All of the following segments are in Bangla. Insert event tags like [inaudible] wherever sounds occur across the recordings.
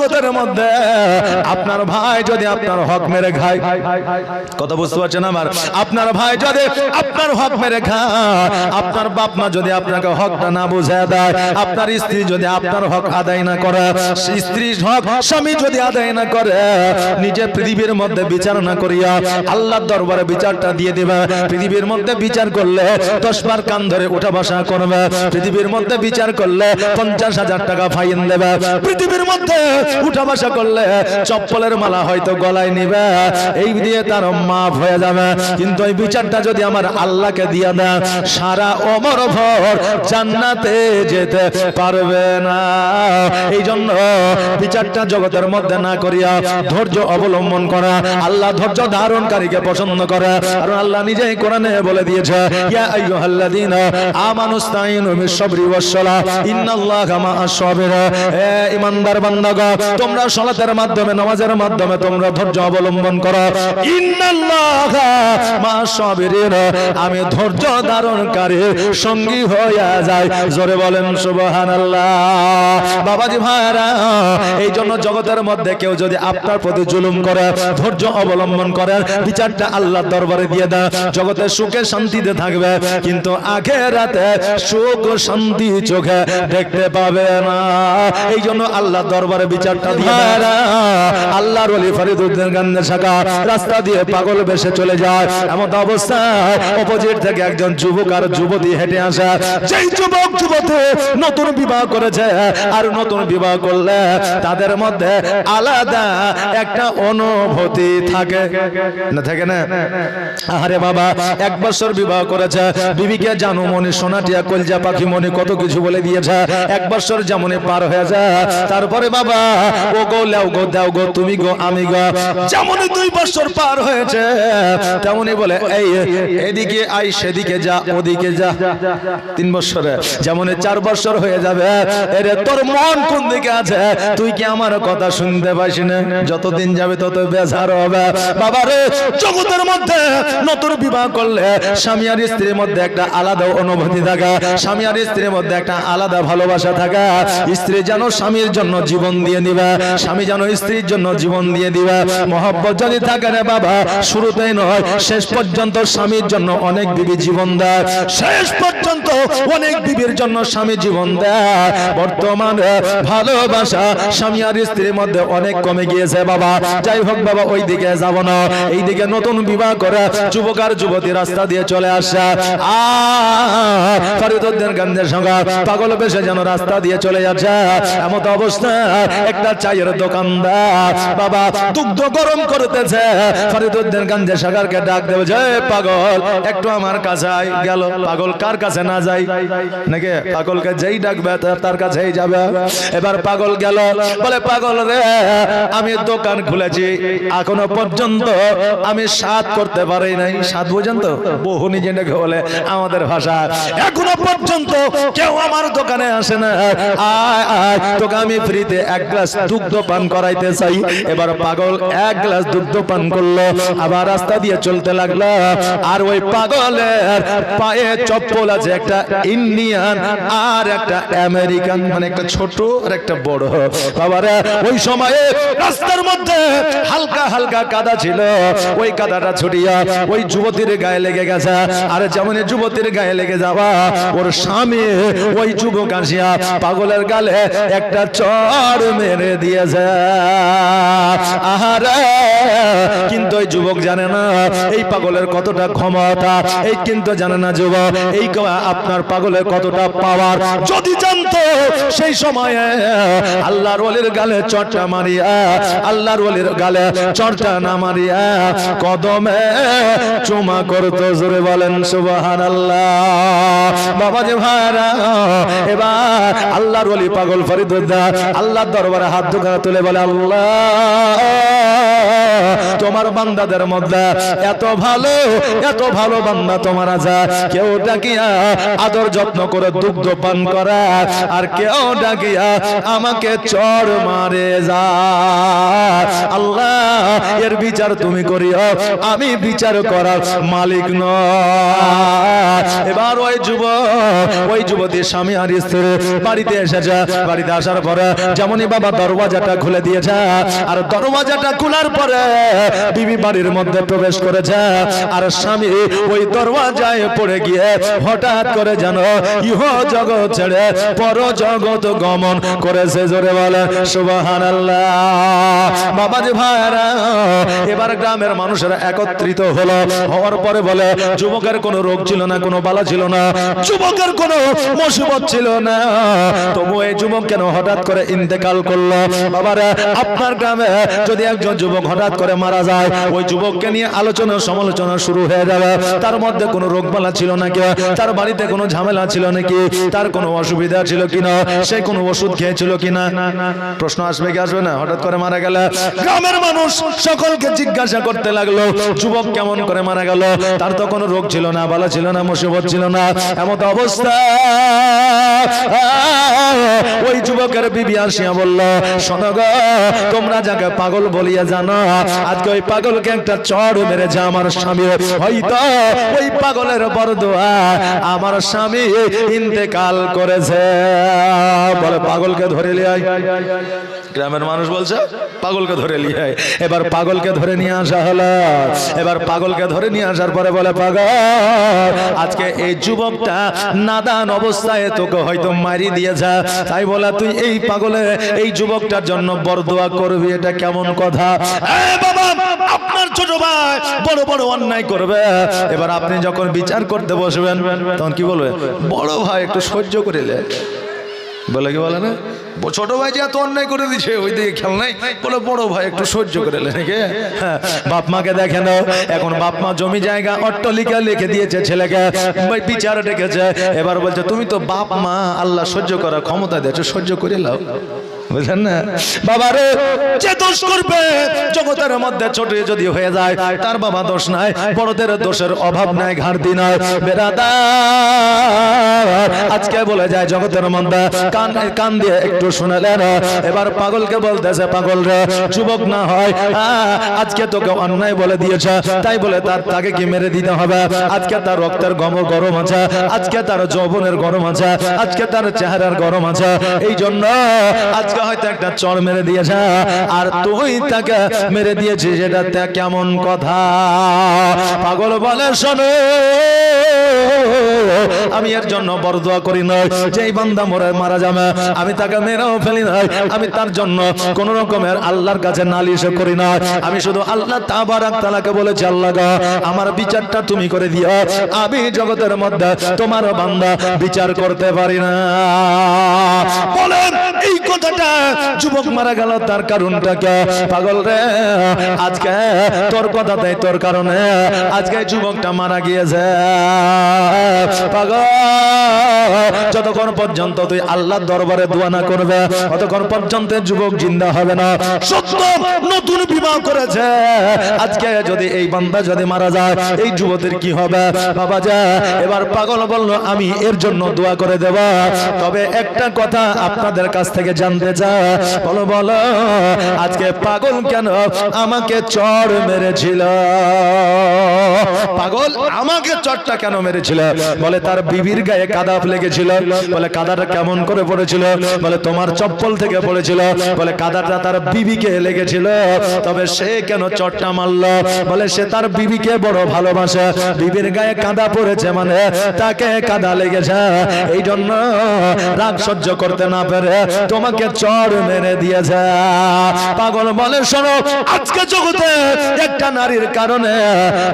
জগতের মধ্যে। আপনার ভাই যদি আপনার হক মেরে খায়। কথা বুঝতে পারছেন আমার? আপনার ভাই যদি আপনার হক মেরে খায়। আপনার বাপ মা যদি আপনাকে হকটা না বুঝায় দেয়, আপনার স্ত্রী যদি আপনার হক আদায় না করে, স্ত্রীর হক স্বামী যদি আদায় না করে, নিজে পৃথিবীর মধ্যে বিচার না করিয়া আল্লাহর দরবারে বিচারটা দিয়ে দিবে। পৃথিবীর মধ্যে বিচার করলে দশ বার কান ধরে উঠা বসা করবে। পৃথিবীর মধ্যে বিচার করলে পঞ্চাশ হাজার টাকা ফাইন দেবে। পৃথিবীর মধ্যে উঠা বসা করলে চপ্পলের মালা হয়তো গলায় নিবে। এই দিয়ে তার মাফ হয়ে যাবে। কিন্তু এই বিচারটা যদি আমার আল্লাহকে দিয়ে দেয়, সারা অমর ভর জান্নাতে যেতে পারবে না। এই জন্য বিচারটা জগতের মধ্যে না করিয়া ধৈর্য অবলম্বন করা, আল্লাহ ধৈর্য ধারণকারীকে পছন্দ করে। কারণ আল্লাহ নিজেই কোরআনে বলে দিয়েছে, ইয়া আইয়ুহাল্লাযীনা আমানুস্তাইনু বিস-সাবরি ওয়াস-সালাহ ইন্নাল্লাহা মা'আস-সাবির হে ঈমানদার বান্দাগণ তোমরা সালাতের মাধ্যমে, নামাজের মাধ্যমে তোমরা ধৈর্য অবলম্বন করো। আমি ধৈর্য ধারণকারী সঙ্গী হইয়া যাই। জোরে বলেন, সুবহানাল্লাহ। বাবাজি ভাইরা এই জন্য জগতের মধ্যে কেউ যদি আপনার প্রতি জুলুম করে, ধৈর্য অবলম্বন করে, বিচারটা আল্লাহর দরবারে দিয়ে দেয়। জগতে সুখে শান্তিতে থাকবে, কিন্তু আগে রাতে সুখ ও শান্তি চোখে দেখতে পাবে না। এই জন্য আল্লাহ দরবারে বিচারটা দিয়ে আল্লাহর ফরিদুদ্দিন শাখা রাস্তা দিয়ে পাগল চলে যায়। এমন অবস্থায় অপোজিট থেকে একজন যুবক আর যুবতী হেঁটে যুবক যুবতী নতুন বিবাহ করেছে আর নতুন বিবাহ করলে তাদের মধ্যে আলাদা একটা অনুভূতি থাকে। না থাকে না? আরে বাবা, এক বছর বিবাহ করেছে। বিবিকে জানু মনি সোনাটিয়া, কলজা পাখি মনি কত কিছু বলে দিয়েছে। এক বছর যেমন পার হয়ে যায় তারপরে বাবা [laughs] ও গো লেও গো, দেও গো, তুমি গো, আমি গো। দুই বছর পার হয়েছে বলে, এই, এদিকে আই সেদিকে যা, ওদিকে যা। তিন বছরে চার বছর হয়ে যাবে, এরে তোর মন কোন দিকে আছে? তুই কি আমার কথা শুনতে না? যতদিন যাবে তত বেজার হবে। বাবা রে, জগতের মধ্যে নতুন বিবাহ করলে স্বামী আর স্ত্রীর মধ্যে একটা আলাদা অনুভূতি থাকে। স্বামী আর স্ত্রীর মধ্যে একটা আলাদা ভালোবাসা থাকে। স্ত্রী যেন স্বামীর জন্য জীবন দিয়ে দিবে, স্বামী যেন স্ত্রীর জন্য জীবন দিয়ে দিবে। মহব্বত যদি থাকে রে বাবা, শুরুতেই নয়, শেষ পর্যন্ত স্বামীর জন্য অনেক বিবি জীবন দেয়। শেষ পর্যন্ত অনেক বিবির জন্য স্বামী জীবন দেয়। বর্তমানে ভালোবাসা স্বামী আর স্ত্রীর মধ্যে অনেক কমে গিয়েছে বাবা। যাই হোক বাবা ওই দিকে যাব না। এই দিকে নতুন বিবাহ করে যুবক আর যুবতী রাস্তা দিয়ে চলে আসা। ফরিদুদ্দিন গান্ধীর সঙ্গে পাগল বেশে যেন রাস্তা দিয়ে চলে যাচ্ছে এমত অবস্থা একটা চায়ের দোকানদার। বাবা, দুগ্ধ গরম করতেছে। ফরিদুদ্দিন গান্ধী সাগরকে ডাক দেবে যে পাগল, একটু আমার কাছে গেল। পাগল কার কাছে না যাই নাকি পাগলকে যেই ডাকবে তার- কাছেই যাবে? এবার পাগল গেল। বলে, পাগল রে, আমি দোকান খুলেছি। এখনও পর্যন্ত আমি সাত করতে পারি নাই। সাত বুঝেন তো? বহু নিজে নাকি বলে, আমাদের ভাষা, এখনও পর্যন্ত কেউ আমার দোকানে আসে না। আয় আয়, তোকে আমি ফ্রিতে এক গ্লাস দুগ্ধ পান করাইতে চাই। এবার পাগল এক গ্লাস দুগ্ধ পান করল, আবার রাস্তা দিয়ে চলতে লাগল। আর ওই পাগলের পায়ে চপ্পল আছে, একটা ইন্ডিয়ান আর একটা আমেরিকান মানে একটা ছোট আর একটা বড়। বাবারে, ওই সময়ে রাস্তার মধ্যে হালকা হালকা কাদা ছিল। ওই কাদাটা ছড়িয়া ওই যুবতীর গায়ে লেগে গেছে। আর যেমন যুবতীর গায়ে লেগে যাওয়া, ওর স্বামী ওই যুবক আসিয়া পাগলের গালে একটা চড় মেরে দিয়েছে। আহারে, কিন্তু ওই যুবক জানে না, এই পাগলের কতটা ক্ষমতা, এই কিন্তু জানে না যুবক, এই আপনার পাগলের কতটা পাওয়ার যদি জানতো, সেই সময়ে আল্লাহর ওলির গালে চটটা মারিয়া, আল্লাহর ওলির গালে চটটা না মারিয়া কদমে চুমা করতো, জোরে বলেন সুবাহান আল্লাহ বাবা যে ভাইরা, এবার আল্লাহর ওলি পাগল ফরিদুদ্দা, আল্লাহর দরবারে হাত দুখানা তুলে বলে, আল্লাহ, তোমার বান্দাদের মধ্যে এত ভালো এত ভালো বান্দা তোমার আছে। কেউ ডাকিয়া আদর যত্ন করে দুগ্ধ পান করা, আর কেউ ডাকিয়া আমাকে চর মারে যা আল্লাহ, এর বিচার তুমি করিও, আমি বিচার করার মালিক নয়। এবার ওই যুব, ওই যুবতী স্বামী আর স্ত্রী বাড়িতে এসেছে। বাড়িতে আসার পরে যেমনই বাবা দরওয়াজাটা খুলে দিয়েছে। আর দরওয়াজাটা খোলার পরে বিবি বাড়ির মধ্যে প্রবেশ করেছে। আর স্বামী ওই দরওয়াজায় পড়ে গিয়ে হঠাৎ করে যেন ইহ জগৎ ছেড়ে পর জগৎ গমন করেছে জোরে বলে সুবাহান বাবাজি ভাইরা এবার গ্রামের মানুষেরা একত্রিত হলো। হওয়ার পরে বলে, যুবকের কোনো রোগ ছিল না, কোনো বালা ছিল না, যুবকের কোনো মুসিবত ছিল না। তবু এই যুবক কেন হঠাৎ করে ইন্তেকাল করল? বাবারা, আপনার গ্রামে যদি একজন যুবক হঠাৎ করে মারা যায়, ওই যুবককে নিয়ে আলোচনা সমালোচনা শুরু হয়ে যাবে। তার মধ্যে কোনো রোগ বালা ছিল নাকি? তার বাড়িতে কোনো ঝামেলা ছিল নাকি? তার কোনো অসুবিধা ছিল কিনা? সে কোনো ওষুধ খেয়েছিল কিনা? প্রশ্ন আসবে কি আসবে না? হঠাৎ করে মারা গেল গ্রামের মানুষ সকলকে জিজ্ঞাসা করতে লাগল, যুবক কেমন করে মারা গেল? তার তো কোনো রোগ ছিল না, বালা ছিল না, মুসিবত ছিল না। এমন অবস্থা। ওই যুবকের বিবি আসিয়া বলল তোমরা যাকে পাগল বলিয়া জানো, আজকে ওই পাগলকে একটা চড় মেরেছে আমার স্বামী। হয়তো ওই পাগলের বরদোয়া আমার স্বামী ইন্তেকাল করেছে। বলে, পাগলকে ধরে লিয়াই গ্রামের মানুষ বলছে, পাগলকে ধরে নিয়ে এবার পাগলকে ধরে নিয়ে আসা হলো। এবার পাগলকে ধরে নিয়ে আসার পরে বলে, পাগল, আজকে এই যুবকটা নাদান অবস্থায় তোকে হয়তো মারি দিয়েছে। তাই বলে, তুই এই পাগলে, এই যুবকটার জন্য বরদোয়া করবি, এটা কেমন কথা? বাবা, আপনার ছোট ভাই বড় বড় অন্যায় করবে। এবার আপনি যখন বিচার করতে বসবেন, তখন কি বলবে? বড় ভাই, একটু সহ্য করিলে। বলে কি বলে না? ছোট ভাই যে এত অন্যায় করে দিছে ওই দিকে খেয়াল নাই? বলে, বড় ভাই, একটু সহ্য করে নাকি? বাপ মাকে দেখে নাও, এখন বাপ মা জমি জায়গা অট্টলিকা লিখে দিয়েছে ছেলেকে, ভাই বিচার ডেকেছে। এবার বলছে, তুমি তো বাপ মা, আল্লাহ সহ্য করার ক্ষমতা দিয়েছ, সহ্য করে লাও। আজকে এবার পাগলকে বলতেছে, পাগল রে, যুবক না হয় আজকে তোকে অন্যায় বলে দিয়েছে, তাই বলে তার, তাকে কি মেরে দিতে হবে? আজকে তার রক্তের গম গরম আছে, আজকে তার যৌবনের গরম আছে, আজকে তার চেহারার গরম আছে এই জন্য আজকে হয়তো একটা চর মেরে দিয়েছে, আর তুই তাকে মেরে দিয়েছিস, এটা কেমন কথা। পাগল বলে, শোনো, আমি এর জন্য করি নয় যে এই বান্দা মরে মারা যাবে, আমি তাকে মেরেও ফেলি আমি তার জন্য কোন রকমের আল্লাহর কাছে নালিশ করি না আমি শুধু আল্লাহ বলেছি, আল্লাহ আমার বিচারটা তুমি করে দিও, আমি জগতের মধ্যে তোমার বান্দা বিচার করতে পারি না। বলেন, এই কথাটা যুবক মারা গেল, তার কারণটা কে? পাগল রে। আজকে তোর কথাতে তোর কারণে। আজকে যুবকটা মারা গিয়েছে। পাগল। যতক্ষণ পর্যন্ত তুই আল্লাহর দরবারে দোয়া না করবে ততক্ষণ পর্যন্ত যুবক জিন্দা হবে না। সত্য, নতুন বিবাহ করেছে। আজকে যদি এই বান্দা যদি মারা যায়, এই যুবকের কি হবে? বাবা যা, এবার পাগল বলল, আমি এর জন্য দোয়া করে দেব। তবে একটা কথা আপনাদের কাছ থেকে জানতে চাই বলো বলো, আজকে পাগল কেন আমাকে চড় মেরেছিল? পাগল আমাকে চটটা কেন মেরেছিল? বলে, তার বিবির গায়ে কাদা লেগেছিল। বলে কাদাটা কেমন করে পড়েছিল? বলে, তোমার চপ্পল থেকে পড়েছিল। বলে কাদাটা তার বিবিকে লেগেছিল। তবে সে কেন চটটা মারলো? বলে, সে তার বিবিকে বড় ভালোবাসে। বিবির গায়ে কাদা পড়েছে মানে তাকে কাদা লেগেছে। এই জন্য রাগ সহ্য করতে না পেরে তোমাকে চড় মেরে দিয়েছে। পাগল বলে, শোনো, আজকে জগতে একটা নারীর কারণে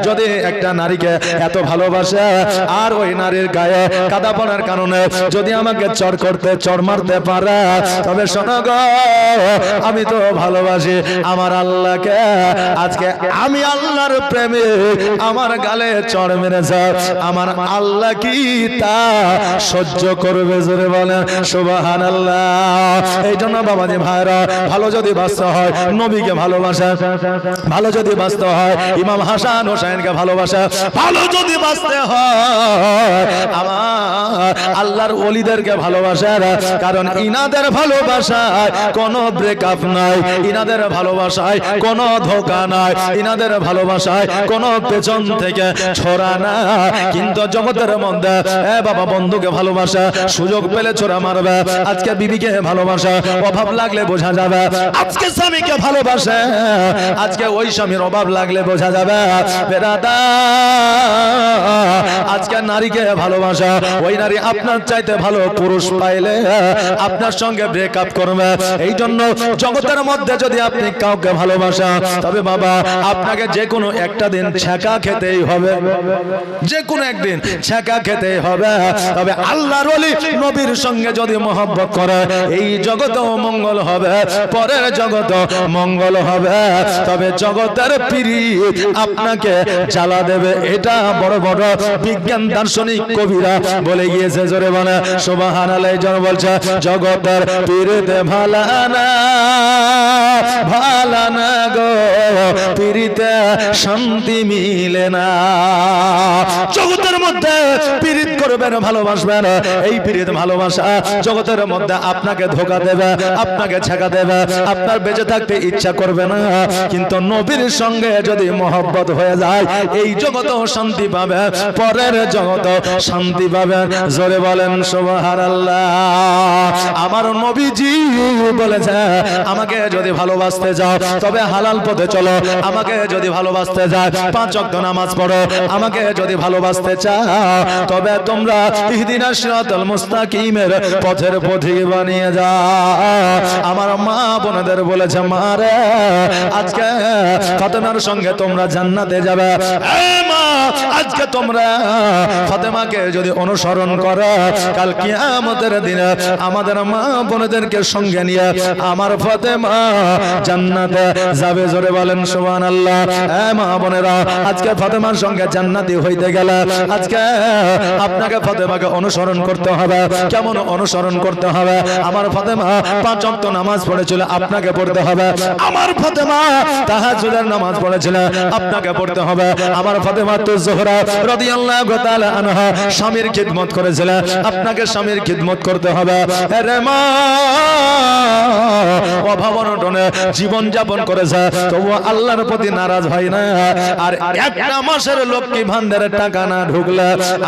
যদি একটা নারীকে এত ভালোবাসে, আর ওই নারীর গায়ে কাদা পড়ার কারণে যদি আমাকে চড় করতে চড় মারতে পারে, তবে শোনো আমি তো ভালোবাসি আমার আল্লাহকে। আজকে আমি আল্লাহর প্রেমে আমার গালে চড় মেরেছে। আমার আল্লাহ কি তা সহ্য করবে, জোরে বলেন সুবাহান আল্লাহ এই জন্য বাবাজি ভাইরা, ভালো যদি বাঁচতে হয়, নবীকে ভালোবাসা। ভালো যদি বাঁচতে হয়, ইমাম হাসান হোসেনকে ভালোবাসা। ভালো যদি বাঁচতে হয়, আমার আল্লাহর ওলিদেরকে ভালোবাসা কারণ ইনাদের ভালোবাসায় কোনো ব্রেকআপ নাই, ইনাদের ভালোবাসায় কোনো ধোকা নাই, ইনাদের ভালোবাসায় কোনো পেছন থেকে ছোড়া না কিন্তু জগতের মধ্যে, এ বাবা বন্ধুকে ভালোবাসা, সুযোগ পেলে ছোড়া মারবে। আজকে বিবিকে ভালোবাসা অভাব লাগলে বোঝা যাবে। আজকে স্বামীকে ভালোবাসে, আজকে ওই স্বামীর অভাব লাগলে বোঝা যাবে। বেরাদা, আজকে নারীকে ভালোবাসা, ওই নারী আপনার চাইতে ভালো পুরুষ পাইলে আপনার সঙ্গে ব্রেকআপ করবে। এই জন্য জগতের মধ্যে যদি আপনি কাউকে ভালোবাসা তবে বাবা, আপনাকে যে কোনো একটা দিন ছ্যাঁকা খেতেই হবে। যে কোনো একদিন ছ্যাঁকা খেতেই হবে। তবে আল্লাহর নবীর সঙ্গে যদি মহব্বত করে, এই জগতেও মঙ্গল হবে, পরের জগত মঙ্গল হবে। তবে জগতের পিড়ি আপনাকে জ্বালা দেবে, এটা বড় বড় বিজ্ঞান দার্শনিক কবিরা বলে গিয়েছে, জোরে বলে। সুবাহান জন বলছে, জগতের পিড়িতে ভালানা ভালানা গো, পিড়িতে শান্তি মিলে না। জগতের মধ্যে পীড়িত করবেন, ভালোবাসবেন। এই পীড়িত ভালোবাসা জগতের মধ্যে আপনাকে ধোকা দেবে, আপনাকে ছেঁকা দেবে, আপনার বেঁচে থাকতে ইচ্ছা করবে না। কিন্তু নবীর সঙ্গে যদি মহব্বত হয়ে যায়, এই জগত শান্তি পাবে, পরের জগত শান্তি পাবে। জোরে বলেন সোহার আমার নবীজি বলেছে, আমাকে যদি ভালোবাসতে যাও, তবে হালাল পথে চলো। আমাকে যদি ভালোবাসতে যায়, পাঁচ অক্ত নামাজ পড়ো। আমাকে যদি ভালোবাসতে চাও তবে তোমরা ইহদিনা সিরাতাল মুস্তাকিমের পথের পথিক বানিয়ে যাও। আমার মা বোনদের বলেছে, মা রে, আজকে ফাতেমার সঙ্গে তোমরা জান্নাতে যাবে। আজকে তোমরা ফাতেমাকে যদি অনুসরণ করো, কাল দিনে আমাদের মা বোনদেরকে সঙ্গে নিয়ে আমার ফাতেমা জান্নাতে যাবে। জোরে বলেন, সুবহানাল্লাহ। এ মা বোনেরা, আজকে ফাতেমার সঙ্গে জান্নাতি হইতে গেলে আজকে আপনাকে ফাতেমাকে অনুসরণ করতে হবে। কেমন অনুসরণ করতে হবে? আমার ফাতেমা পাঁচ ওয়াক্ত নামাজ পড়েছিল, আপনাকে পড়তে হবে। আমার ফাতেমা তাহাজ্জুদের নামাজ পড়েছিল, আপনাকে পড়তে হবে। আমার ফাতেমা তো জোহরা রাদিয়াল্লাহু তাআলা আনহা স্বামীর খিদমত করেছিল, আপনাকে স্বামীর খিদমত করতে হবে। রে মা অভাবনটনে জীবন যাপন করেছে তবু আল্লাহর প্রতি নারাজ হয় না। আর একটা মাসের লক্ষ্মী ভান্ডারের টাকা না ঢুকলে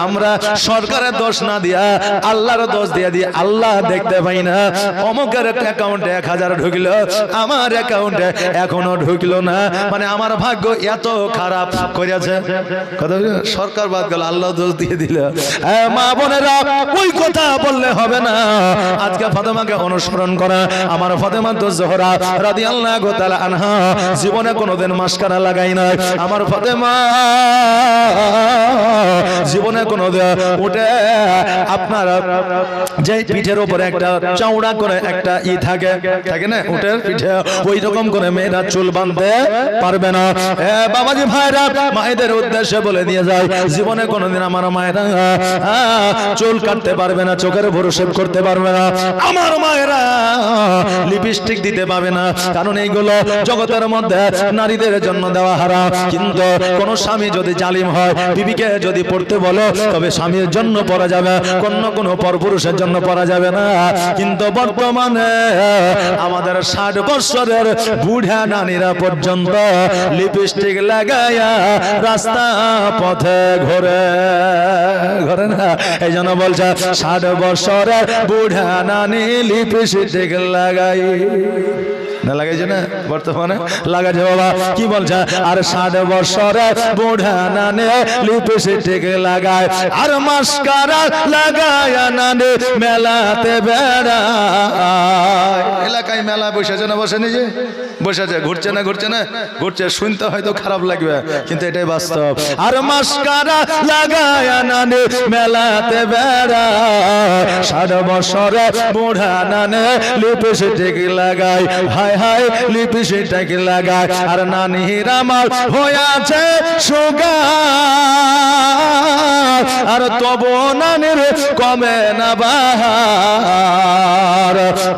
আমরা সরকারের দোষ না দিয়া আল্লাহর দোষ দিয়ে দিয়ে আল্লাহ দেখতে পাই না। অমুকের অ্যাকাউন্টে এক হাজার ঢুকলো, আমার অ্যাকাউন্টে এখনও ঢুকলো না। মানে আমার ভাগ্য এত খারাপ করেছে। কথা সরকার বাদ গেল, আল্লাহ দোষ দিয়ে দিল। মা বোনেরা, ওই কথা বললে হবে না। আজকে ফাতেমাকে অনুসরণ করা, আমার ফাতেমা তো জোহরা রাদিয়াল্লাহু তাআলা আনহা। জীবনে কোনোদিন মাস্কারা লাগাই নাই। আমার ফাতেমা জীবনে কোনো উঠে আপনার যে পিঠের উপরে একটা চওড়া করে একটা ই থাকে থাকে না? উঠে পিঠে ওই রকম করে মেয়েরা চুল বাঁধতে পারবে না। বাবাজি ভাইরা, মায়েদের উদ্দেশ্যে বলে দিয়ে যায়, জীবনে কোনোদিন আমার মায়েরা চুল কাটতে পারবে না, চোখের ভরো শেভ করতে পারবে না। আমার মায়েরা লিপস্টিক দিতে পারবে না, কারণ এইগুলো জগতের মধ্যে নারীদের জন্য দেওয়া হারা কিন্তু কোন স্বামী যদি জালিম হয়, বিবিকে যদি পড়তে বলো, তবে স্বামীর জন্য পড়া যাবে অন্য কোনো পরপুরুষের জন্য পড়া যাবে না। কিন্তু বর্তমানে আমাদের ষাট বছরের বুড়া নারীরা পর্যন্ত লিপস্টিক লাগাইয়া রাস্তা পথে ঘোরে, ঘরে না? এই জন্য বলছে, ষাট বছরের বুড়া নানি লিপস্টিক লাগাই। বর্তমানে লাগাইছে বাবা। কি বলছে? আর ষাট বছরের বুড়া নানে লিপস্টিক লাগায়, আর মাস্কারা লাগায় নানে মেলাতে বেড়ায়। এলাকায় মেলা বসেছে না বসে নিজে? বসেছে ঘুরছে না ঘুরছে না? ঘুরছে, শুনতে হয়তো খারাপ লাগবে, কিন্তু এটাই বাস্তব। আর মাস্কারা লাগায় নানে, মেলাতে বেড়ায় ষাট বছরের বুড়া নানে, লিপস্টিক লাগায় হায় হায়, লিপস্টিক লাগায় আর নানির আমার হয়েছে সুগার। আর তবু নানির কমে না বাহার।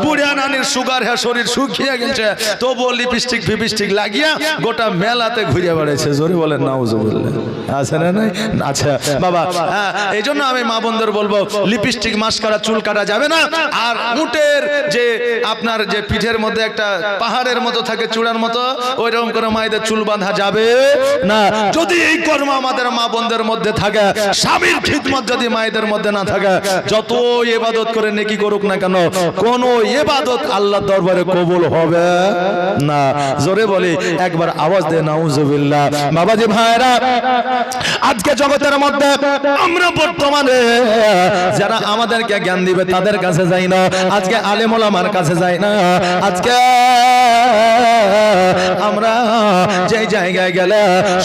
বুড়া নানির সুগার হ্যাঁ শরীর শুকিয়ে গেছে। তবু লিপস্টিক ফিপিস্টিক লাগিয়া গোটা মেলাতে ঘুরে বেড়াইছে। জোরে বলেন, নাউজুবিল্লাহ। আছে না নাই? আচ্ছা বাবা হ্যাঁ এই জন্য আমি মা বোনদের বলব, লিপস্টিক মাস্কারা চুল কাটা যাবে না। আর উটের যে আপনার যে পিঠের মধ্যে একটা পাহাড়ের মতো থাকে, চূড়ার মতো ওই রকম করে মায়েদের চুল বাঁধা যাবে না। যদি এই কর্ম আমাদের মা বোনদের মধ্যে থাকে, স্বামীর খিদমত যদি মায়েদের মধ্যে না থাকে যত ইবাদত করে নেকি করুক না কেন, কোন ইবাদত আল্লাহ দরবারে কবুল হবে না। জোরে বলি একবার আওয়াজ দে নাউজুবিল্লাহ। বাবাজি ভাইরা আজকে জগতের মধ্যে আমরা বর্তমানে যারা আমাদেরকে জ্ঞান দিবে তাদের কাছে যাই না। আজকে আলেম ওলামার কাছে যাই না। আজকে আমরা যে জায়গায় গেলে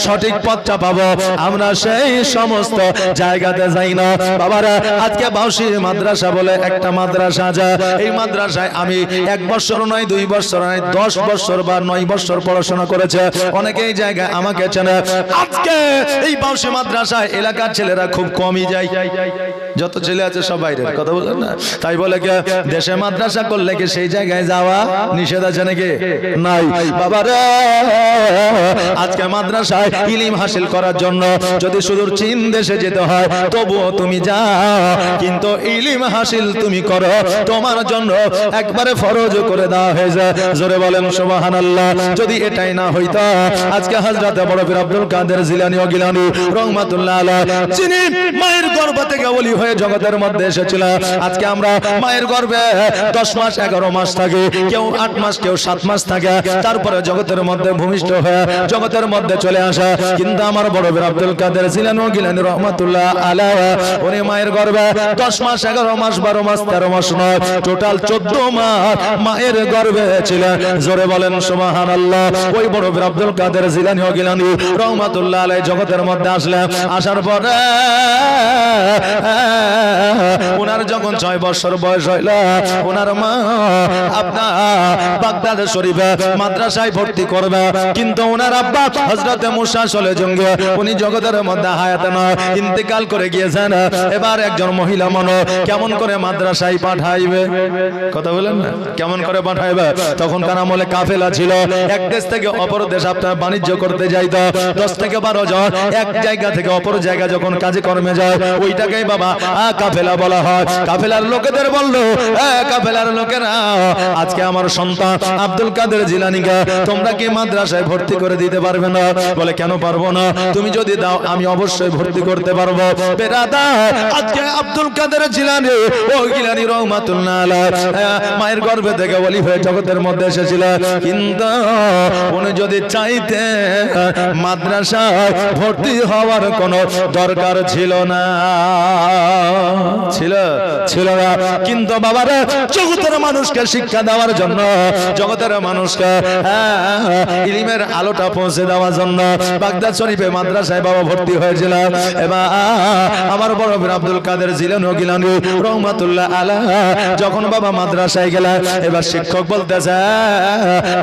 সঠিক পথটা পাবো আমরা সেই সমস্ত জায়গাতে যাই না। বাবারা আজকে বাউসি মাদ্রাসা বলে একটা মাদ্রাসা আছে। এই মাদ্রাসায় আমি এক বছর নয় দুই বছর নয় দশ বছর বা নয় বছর পড়াশোনা করেছে। অনেকে এই জায়গায় আমাকে চেনে। আজকে এই বাউসি মাদ্রাসায় এলাকার ছেলেরা খুব কমই যায়। যত ছেলে আছে সব বাইরের কথা বলেন না? তাই বলে কি, দেশে মাদ্রাসা করলে কি সেই জায়গায় যাওয়া নিষেধ আছে নাকি? নাই। বাবারে! আজকে মাদ্রাসায় ইলিম হাসিল করার জন্য যদি সুদূর চীন দেশে যেতে হয়, তবুও তুমি যাও কিন্তু ইলিম হাসিল তুমি করো। তোমার জন্য একবারে ফরজ করে দেওয়া হয়েছে। জোরে বলেন, সুবহানাল্লাহ। যদি এটাই না হইতো, আজকে হযরত বড় পীর আব্দুল কাদের জিলানী ও গিলানী রহমাতুল্লাহ আলাইহি, যিনি মায়ের গর্ভ থেকে ওলি হয়ে জগতের মধ্যে এসেছিল। আজকে আমরা মায়ের গর্ভে 10 মাস 11 মাস থাকে, কেউ 8 মাস, কেউ 7 মাস থাকে। তারপরে জগতের মধ্যে ভূমিষ্ঠ হয়ে জগতের মধ্যে চলে আসা। কিন্তু আমার বড় বীর আব্দুল কাদের ছিলেন ও গিলানি রহমাতুল্লাহ আলাইহি। উনি মায়ের গর্ভে 10 মাস 11 মাস 12 মাস 13 মাস নয়, টোটাল 14 মাস মায়ের গর্ভে ছিলেন। জোরে বলেন, সুবহানাল্লাহ। ওই বড় বীর আব্দুল কাদের জিলানি ও গিলানি রহমাতুল্লাহ আলাইহি। জগতের মধ্যে আসলেন, আসার পরে ওনার যখন ছয় বছর বয়স হইল ওনার মা আপনার বাগদাদ শরীফে মাদ্রাসায় ভর্তি করবে। কিন্তু ওনার আব্বা হজরতে মুসা চলে জঙ্গে। উনি জগতের মধ্যে হায়াতে নয়, ইন্তেকাল করে গিয়েছেন। এবার একজন মহিলা মনো কেমন করে মাদ্রাসায় পাঠাইবে? কথা বলেন না? কেমন করে পাঠাইবে? তখন কার আমলে কাফেলা ছিল, এক দেশ থেকে অপর দেশ আপনার বাণিজ্য করতে যাইতো। দশ থেকে বারো জন এক জায়গা থেকে অপর জায়গা যখন কাজে কর্মে যায়, ওইটাকেই বাবা কাফেলা বলা হয়। কাফেলার লোকেদের বলল কাফেলার লোকেরা আজকে আমার সন্তান আব্দুল কাদের জিলানিকে তোমরা কি মাদ্রাসায় ভর্তি করে দিতে পারবে না? বলে কেন পারব না? তুমি যদি দাও আমি অবশ্যই ভর্তি করতে পারব। আজকে আব্দুল কাদের জিলানি ও গিলানি রহমাতুল্লাহ আলাইহি, মায়ের গর্ভে থেকে বলি হয়ে জগতের মধ্যে এসেছিল। কিন্তু উনি যদি চাইতে মাদ্রাসায় ভর্তি হওয়ার কোনো দরকার ছিল না। ছিল ছিল না। কিন্তু বাবারা জগতের মানুষকে শিক্ষা দেওয়ার জন্য জগতের মানুষকে হ্যাঁ, ইলিমের আলোটা পৌঁছে দেওয়ার জন্য বাগদাদ শরীফে মাদ্রাসায় বাবা ভর্তি হয়েছিল। এবার আমার বড় আব্দুল কাদের রহমাতুল্লাহ যখন বাবা মাদ্রাসায় গেল এবার শিক্ষক বলতেছে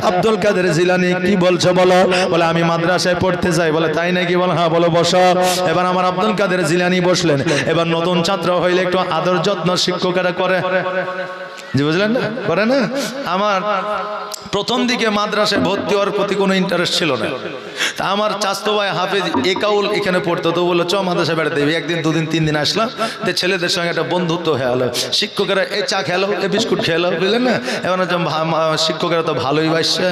আব্দুল কাদের জিলানি কি বলছো বলো? বলে আমি মাদ্রাসায় পড়তে চাই বলে তাই নাকি? বলো হ্যাঁ বলো বসো। এবার আমার আব্দুল কাদের জিলানি বসলেন। এবার নতুন ছাত্র হইলে একটু আদর যত্ন শিক্ষকেরা করে। বুঝলেন না? করে না? আমার প্রথম দিকে মাদ্রাসায় ভর্তি হওয়ার প্রতি কোনো ইন্টারেস্ট ছিল না। তা আমার চাস্তো ভাই হাফেজ একাউল এখানে পড়তো, তো বলল চ মাদ্রাসায় বেড়াতে একদিন, দুদিন, তিন দিন আসলাম, তো ছেলেদের সঙ্গে একটা বন্ধুত্ব হয়ে গেলো শিক্ষকেরা এই চা খেলো, এ বিস্কুট খেলো? বুঝলেন না। হচ্ছে শিক্ষকেরা তো ভালোই বাসছে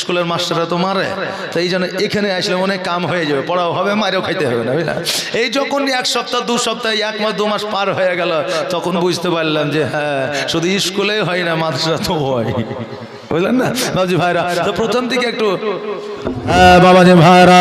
স্কুলের মাস্টাররা তো মারে। তো এই জন্য এখানে আসলে অনেক কাম হয়ে যাবে, পড়াও হবে, মারেও খাইতে হবে না, বুঝলেন? এই যখন এক সপ্তাহ, দু সপ্তাহ, এক মাস, দু মাস পার হয়ে গেল, তখন বুঝতে পারলাম যে হ্যাঁ শুধু স্কুলে হয় না, মাদ্রাসা তো হয়। বুঝলেন না? বাবজি ভাইরা, তো প্রথম দিকে একটু বাবাজি ভাইরা।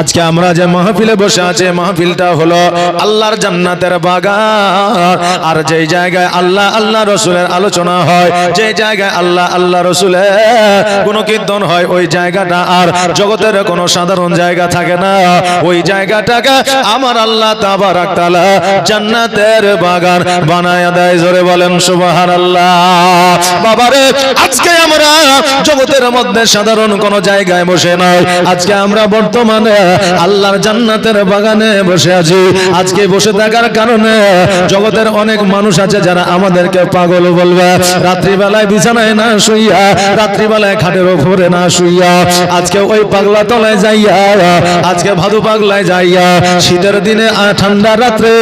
আজকে আমরা যে মাহফিলে বসে আছে মাহফিলটা হলো আল্লাহর জান্নাতের বাগান। আর যেই জায়গায় আল্লাহ আল্লাহ রসুলের আলোচনা হয় যে জায়গায় আল্লাহ আল্লাহ রসুলের কোনো কীর্তন হয়, ওই জায়গাটা আর জগতের কোনো সাধারণ জায়গা থাকে না। ওই জায়গাটাকে আমার আল্লাহ তাবারাক তাআলা জান্নাতের বাগান বানায় দেয়। জোরে বলেন সুবাহার আল্লাহ বাবারে, আজকে আমরা জগতের মধ্যে সাধারণ কোনো জায়গায় বসে নাই। আজকে আমরা বর্তমানে আল্লাহর জান্নাতের বাগানে বসে আছি। আজকে বসে থাকার কারণে জগতের অনেক মানুষ আছে যারা আমাদেরকে পাগল বলবে। রাত্রিবেলায় বিছানায় না শুইয়া, রাত্রিবেলায় খাটের ওপরে না শুইয়া, আজকে ওই পাগলা তলায় যাইয়া, আজকে ভাদু পাগলায় যাইয়া, শীতের দিনে ঠান্ডা রাত্রে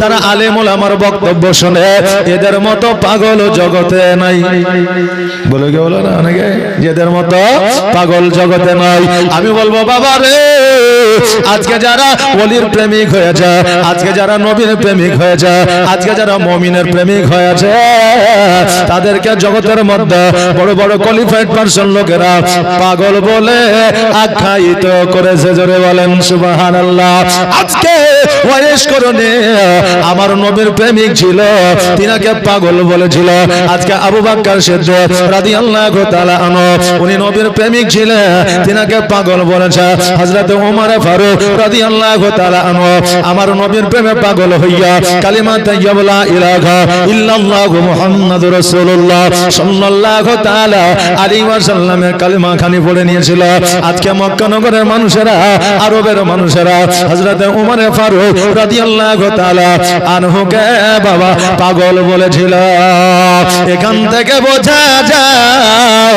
তারা আলেমুল আমার বক্তব্য শোনে। এদের মতো পাগল জগতে নাই। বলে কে বলো না অনেকে? এদের মতো পাগল জগতে নাই। আমি বলব বাবা রে আজকে যারা অলির প্রেমিক হয়েছে আজকে যারা নবীর প্রেমিক হয়েছে আজকে যারা মমিনের প্রেমিক হয়েছে তাদেরকে জগতের মধ্যে বড় বড় কোয়ালিফাইড পার্সন লোকেরা পাগল বলে আখ্যায়িত করেছে, জোরে বলেন সুবাহান আল্লাহ আজকে ওয়েস করনে আমার নবীর প্রেমিক ছিল, তিনাকে পাগল বলেছিল। আজকে আবু বাক্কার সিদ্ধ তাআলা আনহু, উনি নবীর প্রেমিক ছিলেন, তিনাকে পাগল বলেছে। হযরত ওমর ফারুক রাদিয়াল্লাহু তাআলা আনহু, আমার নবীর প্রেমে পাগল হইয়া কালিমা তাইয়্যিবা লা ইলাহা ইল্লাল্লাহু মুহাম্মাদুর রাসূলুল্লাহ সাল্লাল্লাহু তাআলা আলাইহি ওয়াসাল্লামের কালিমা খানি পড়ে নিয়েছিল। আজকে মক্কা নগরের মানুষেরা, আরবের মানুষেরা, হযরত ওমর ফারুক রাদিয়াল্লাহু তাআলা আনহুকে বাবা পাগল বলেছিল। এখান থেকে বোঝা যায়,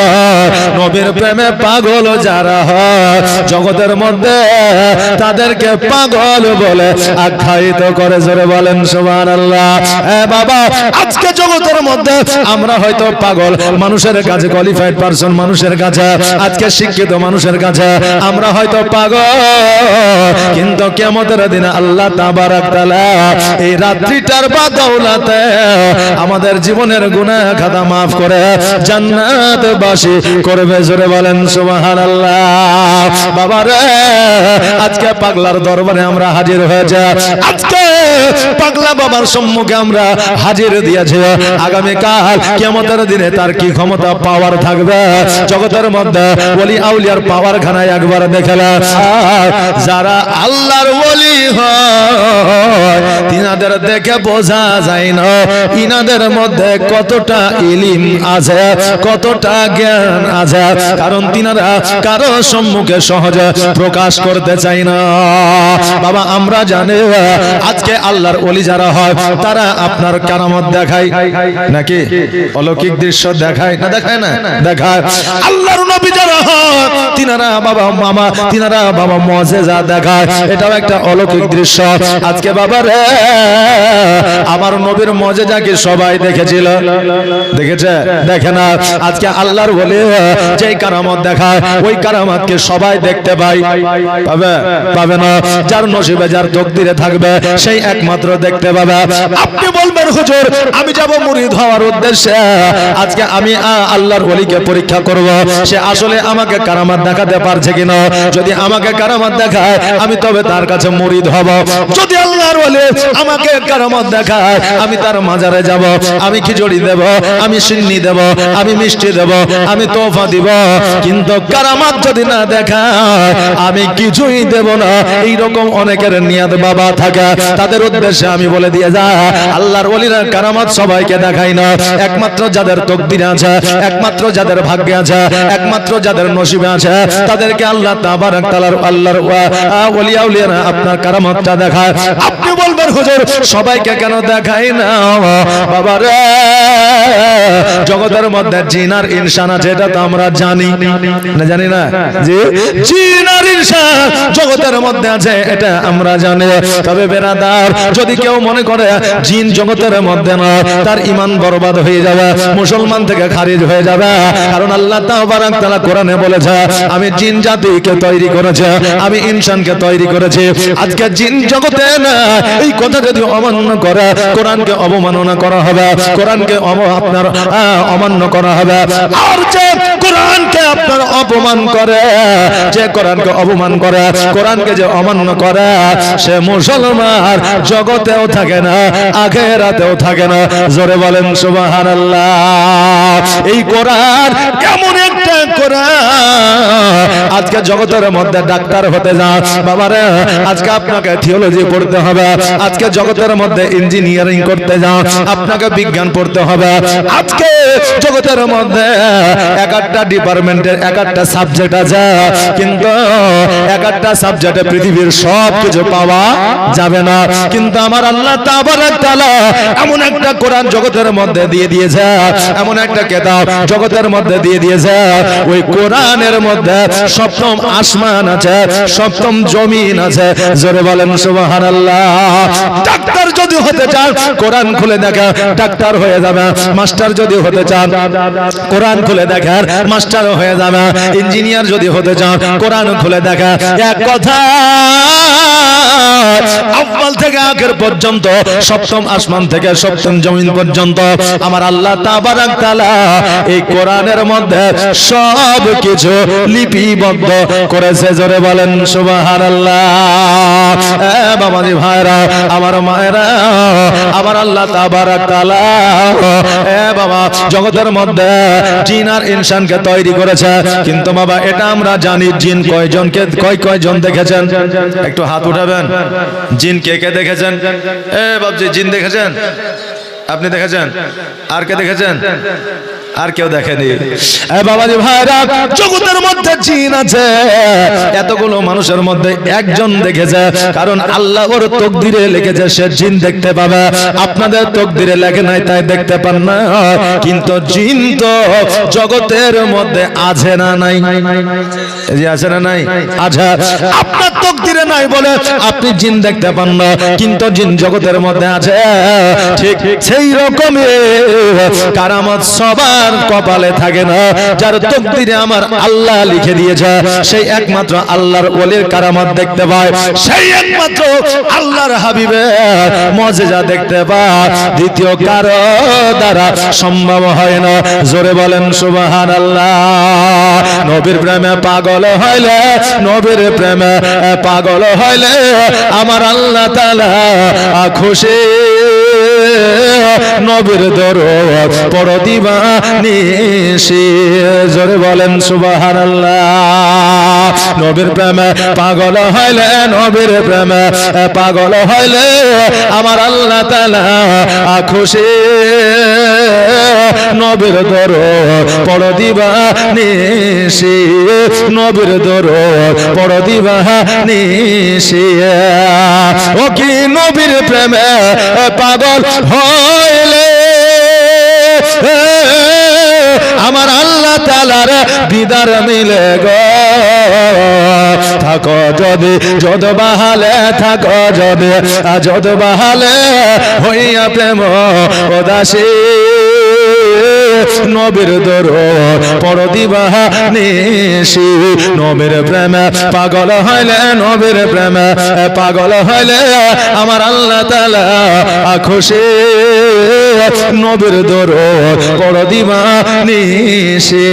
নবীর প্রেমে পাগল যারা হয়, জগতের মধ্যে তাদেরকে পাগল বলে আখ্যায়িত করে জোরে বলেন, সুবহানাল্লাহ। এ বাবা, আজকে জগতের মধ্যে আমরা হয়তো পাগল, মানুষের কাছে কোয়ালিফাইড পারসন মানুষের কাছে, আজকে শিক্ষিত মানুষের কাছে আমরা হয়তো পাগল। কিন্তু কেমতের দিনে আল্লাহ এই রাত্রিটার বাদৌলাতে আমাদের জীবনের গুনাহ খাতা মাফ করে জান্নাত বাসী করবে, জোরে বলেন, সুবহানাল্লাহ। বাবা রে আজকে পাগলার দরবারে আমরা হাজির হয়েছে। আজকে পাগলা বাবার সম্মুখে আমরা হাজির দিয়েছি। আগামী কাল কিয়ামতের দিনে তার কি ক্ষমতা পাওয়ার থাকবে? জগতের মধ্যে বলি আউলিয়ার পাওয়ার খানায় একবার দেখলা। যারা আল্লাহর ওলি হয়, তিনাদের দেখে বোঝা যায় না, ইনাদের মধ্যে কতটা ইলিম আছে, কতটা জ্ঞান আছে। কারণ তিনারা কারও সম্মুখে সহজে প্রকাশ করতে চাই না। বাবা, আমরা জানি, আজকে আল্লাহর ওলি যারা হয়, তারা আপনার কারামত দেখায়। নাকি অলৌকিক দৃশ্য দেখায়? না দেখায় না? দেখায়। আল্লাহর নবী যারা হয়, তিনারা বাবা, মামা, তিনারা বাবা মজেজা দেখায়। এটাও একটা অলৌকিক দৃশ্য। আজকে বাবা রে, আমার নবীর মজেজা কি সবাই দেখেছিল? দেখেছে? দেখে না। আজকে আল্লাহর বলে যেই কারামত দেখায়, ওই কারামতকে সবাই দেখতে পাই পাবে পাবে না। যার নসিবে যার তকদিরে থাকবে, সেই একমাত্র দেখতে পাবে। আপনি বলবেন, হুজুর, আমি যাব মুরিদ হওয়ার উদ্দেশ্যে। আজকে আমি আল্লাহর ওলিকে পরীক্ষা করব। সে আসলে আমাকে কারামাত দেখাতে পারছে কিনা? যদি আমাকে কারামাত দেখায়, আমি তবে তার কাছে মুরিদ হব। যদি আল্লাহর ওলি আমাকে কারামাত দেখায়, আমি তার মাজারে যাব। আমি খিচুড়ি দেব, আমি সিন্নি দেব, আমি মিষ্টি দেব, আমি তোফা দিব। কিন্তু কারামাত যদি না দেখায়, আমি কিছুই দেব না। এই রকম অনেকের নিয়াদ বাবা থাকে। তাদের উদ্দেশ্যে আমি বলে দিয়ে যা। আল্লাহর ওলিরা কারামাত সবাইকে দেখাই না। একমাত্র যাদের তকদির আছে, একমাত্র যাদের ভাগ্যে আছে, একমাত্র যাদের নসিবে আছে, তাদেরকে আল্লাহ তাবারাক তাআলার আল্লাহর ওলিয়া উলিয়ারা আপনার কারামতটা দেখায়। আপনি বলবেন, হুজুর, সবাইকে কেন দেখাই না? বাবা রে, জগতের মধ্যে জিন আর ইনসান আছে, এটা তো আমরা জানি। না জানি না? যে ইনসান। জগতের মধ্যে আছে, এটা আমরা জানি। তবে বেরাদার, যদি কেউ মনে করে জিন জগতের মধ্যে না, তার ইমান বরবাদ হয়ে যাবে, মুসলমান থেকে খারিজ হয়ে যাবে। কারণ আল্লাহ তাবারাক তাআলা কোরআনে বলেছে, আমি জিন জাতিকে তৈরি করেছে, আমি ইনসানকে তৈরি করেছি। আজকে জিন জগতে না, এই কথা যদি অমান্য করে, কোরআনকে অবমাননা করা হবে, কোরআনকে আপনার অমান্য করা হবে। আর যে কোরআনকে আপনার অপমান করে, যে কোরআনকে অপমান করে, কোরআনকে যে অমান্য করে, সে মুসলমান জগতেও থাকে না, আখেরাতেও থাকে না। জোরে বলেন, সুবহানাল্লাহ। এই কোরআন এমন একটা কোরআন। আজকে জগতের মধ্যে ডাক্তার হতে যান বাবারে, আজকে আপনাকে থিওলজি পড়তে হবে। আজকে জগতের মধ্যে ইঞ্জিনিয়ারিং করতে যান আপনাকে বিজ্ঞান পড়তে হবে। আজকে জগতের মধ্যে এক একটা ডিপার্টমেন্টের এক একটা সাবজেক্ট আছে। কিন্তু এক একটা সাবজেক্টে পৃথিবীর সব কিছু পাওয়া যাবে না। কিন্তু আমার আল্লাহ তাআলা এমন একটা কোরআন জগতের মধ্যে দিয়ে দিয়েছে, এমন একটা কেতাব জগতের মধ্যে দিয়ে দিয়েছে। ওই কোরআনের মধ্যে সপ্তম আসমান আছে, সপ্তম জমিন আছে। জোরে বলেন, সুবহানাল্লাহ। ডাক্তার যদি হতে চান, কোরআন খুলে দেখা, ডাক্তার হয়ে যাবে। মাস্টার যদি হতে চান, কোরআন খুলে দেখার মাস্টার হয়ে যাবে। ইঞ্জিনিয়ার যদি হতে চান, কোরআন খুলে দেখা এক কথা আব্বাল থেকে আখের পর্যন্ত, সপ্তম আসমান থেকে সপ্তম জমিন পর্যন্ত আমার আল্লাহ এই কোরআনের মধ্যে সব কিছু লিপিবদ্ধ করেছে। জোরে বলেন এ বাবাজি ভাইরা, আমার মায়েরা, আমার আল্লাহ বাবা, জগতের মধ্যে জিন আর ইনসানকে তৈরি করেছে। কিন্তু বাবা, এটা আমরা জানি, জিন কয়জনকে, কয় কয়জন দেখেছেন? একটু হাত উঠাবেন? জিন কে কে দেখেছেন? এ বাবজি জিন দেখেছেন? আপনি দেখেছেন? আর কে দেখেছেন? আর কেউ দেখেনি। বাবাজি ভাইরা, জগতের মধ্যে জিন আছে। এতগুলো মানুষের মধ্যে একজন দেখেছে, কারণ আল্লাহ ওর তকদিরে লিখেছে, সে জিন দেখতে পাবে। আপনাদের তকদিরে লেখে নাই, তাই দেখতে পান না। কিন্তু জিন তো জগতের মধ্যে আছে না নাই? এই যে আছে না নাই? আচ্ছা আপনার তকদিরে নাই বলে আপনি জিন দেখতে পান না, কিন্তু জিন জগতের মধ্যে আছে। ঠিক সেই রকমই কারামত সবার কপালে থাকে না যার তকদিরে আমার আল্লাহ লিখে দিয়েছে সেই একমাত্র আল্লাহর ওলির কারামত দেখতে পায় সেই একমাত্র আল্লাহর হাবিবের মজেজা দেখতে পায়। দ্বিতীয় কারও দ্বারা সম্ভব হয় না জোরে বলেন সুবাহান আল্লাহ নবীর প্রেমে পাগল হইলে নবীর প্রেমে পাগল হইলে আমার আল্লাহ তালা খুশি। নবীর দর পর দিবা নিশি জোরে বলেন, সুবহানাল্লাহ। নবীর প্রেমে পাগল হইলে, নবীর প্রেমে পাগল হইলে আমার আল্লাহ তাআলা খুশি। নবীর দর পর দিবা নিশি নবীর দর পর দিবা নিশি ও কি নবীর প্রেমে পাগল হইলে? আমার আল্লাহ তালার দিদার মিলে গো। থাকো যদি, যদ বাহালে, থাকো যদি যদ বাহালে হইয়া প্রেম ওদাসী নবীর দর পর দিবাহা নিশি, নবীর প্রেমে পাগল হইলে নবের প্রেমে পাগল হইলে আমার আল্লাহ তালা খুশি। নবের দর পর দিবা নিশি।